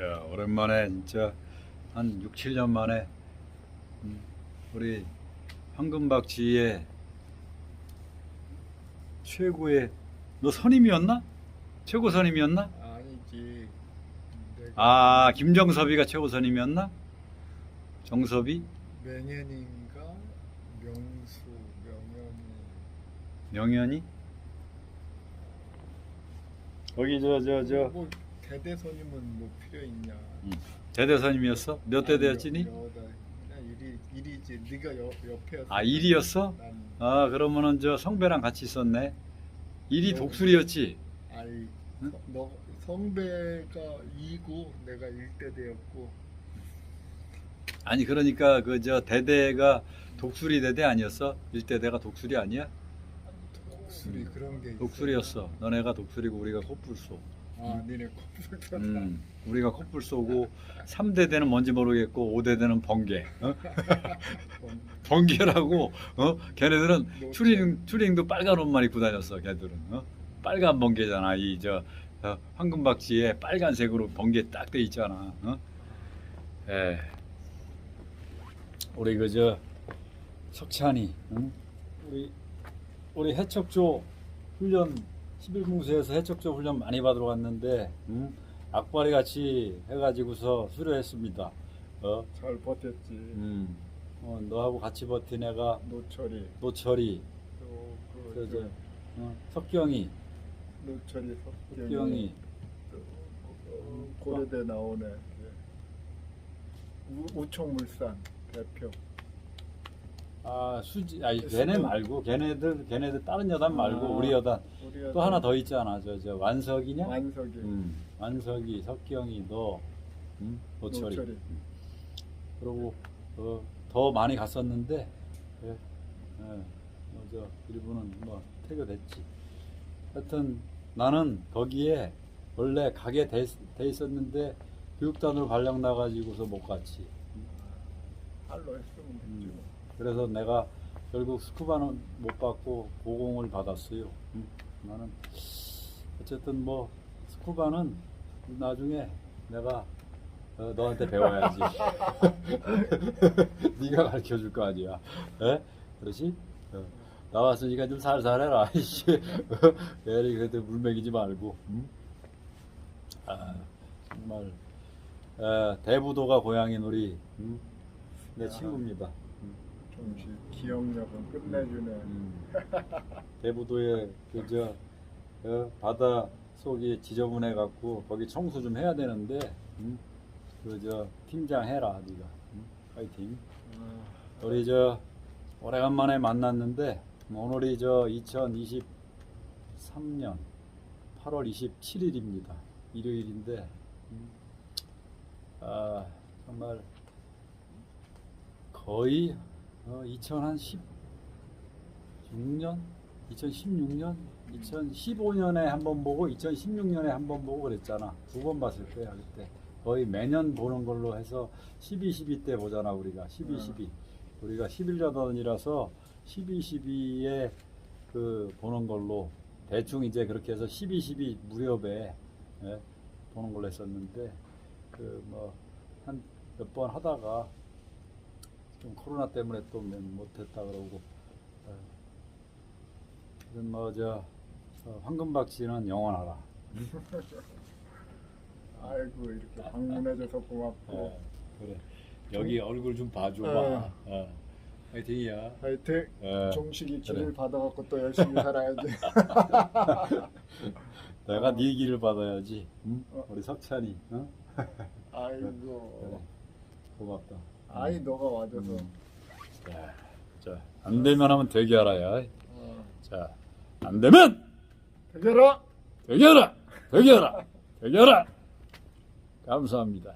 야, 오랜만에 진짜 한 6, 7년 만에 음, 우리 황금박쥐의 최고의 너 선임이었나? 최고 선임이었나? 아니지. 내가 아 김정섭이가 최고 선임이었나? 정섭이? 내년인가 명수 명현이 명현이? 거기 저 저 저 뭐 대대선임은 뭐 필요 있냐? 대대 선임이었어? 몇 여다. 그냥 일이 일이지. 네가 여, 옆에였어. 아 일이었어? 난 아 그러면은 저 성배랑 같이 있었네. 일이 독수리였지. 아이 응? 서- 너 성배가 2고 내가 1대대였고 아니 그러니까 그 저 대대가 독수리 대대 아니었어? 일대대가 독수리 아니야? 독수리 그런 게. 독수리였어. 너네가 독수리고 우리가 코뿔소. 아 니네 커플 쳤다. 음, 우리가 코뿔소고 3대 대는 뭔지 모르겠고 5대 대는 번개. 어? 번개라고 어? 걔네들은 추링 추링도 빨간 옷만 입고 다녔어. 걔들은 어? 빨간 번개잖아. 이 저 황금박쥐에 빨간색으로 번개 딱 돼 있잖아. 어? 예. 우리 그저 석찬이, 응? 우리 우리 해척조 훈련 11공수에서 해척조 훈련 많이 받으러 갔는데, 응? 악바리 같이 해가지고서 수료했습니다. 어, 잘 버텼지. 음, 어, 너하고 같이 버틴 애가 노철이 노철이, 또 그 저, 저, 어, 석경이, 노철이 석경이 석경이, 또, 어, 고려대 나오네. 우, 우총물산 대표. 아 수지, 아니 수도. 걔네 말고 걔네들 걔네들 다른 여단 말고 아. 우리 여단 우리 또 하나 더 있잖아. 저 저 완석이냐? 완석이 음, 완석이, 석경이, 너, 음, 노철이. 노철이. 그리고 어, 더 많이 갔었는데, 예, 예, 뭐, 저 일부는 뭐 퇴교됐지. 하여튼 나는 거기에 원래 가게 돼, 돼 있었는데 교육단으로 발령 나가지고서 못 갔지. 할로 했으면 됐지. 음. 그래서 내가 결국 스쿠바는 못 받고 고공을 받았어요. 음, 나는 어쨌든 뭐 스쿠바는 나중에 내가 어, 너한테 배워야지. 네가 가르쳐 줄 거 아니야. 에? 그렇지? 어. 나왔으니까 좀 살살 해라. 이씨. 애리 그때 물 먹이지 말고. 음? 아, 정말 에, 대부도가 고향인 우리 음? 내 친구입니다. 음. 좀씩 기억력은 끝내주네. 음. 대부도에 그저 어, 바다 속이 지저분해 갖고 거기 청소 좀 해야 되는데 음? 그저 팀장 해라 네가 음? 파이팅 아, 우리 저 오래간만에 만났는데 오늘이 저 2023년 8월 27일입니다 일요일인데 음, 아 정말 거의 어, 2016년 2016년 2015년에 한 번 보고 2016년에 한 번 보고 그랬잖아. 두 번 봤을 거야 그때. 거의 매년 보는 걸로 해서 12, 12 때 보잖아 우리가. 12, 음. 12 우리가 11년이라서 12, 12에 그 보는 걸로. 대충 이제 그렇게 해서 12, 12 무렵에 예, 보는 걸로 했었는데 그 뭐 한 몇 번 하다가 좀 코로나 때문에 또 못했다 그러고 예. 뭐저 황금박쥐는 영원하라. 아이고 이렇게 방문해줘서 고맙고 예, 그래 여기 얼굴 좀 봐줘봐. 어. 어. 화이팅이야. 하여튼 예. 종식이 길을 그래. 받아갖고 또 열심히 살아야지. 내가 네 길을 받아야지. 응? 어. 우리 석찬이. 어? 아이고 그래. 고맙다. 아이 너가 와줘서 음. 자, 자, 안 되면 하면 되게 하라야. 어, 자, 안 되면 대결아 되게 하라. 되게 하라. 되게. 감사합니다.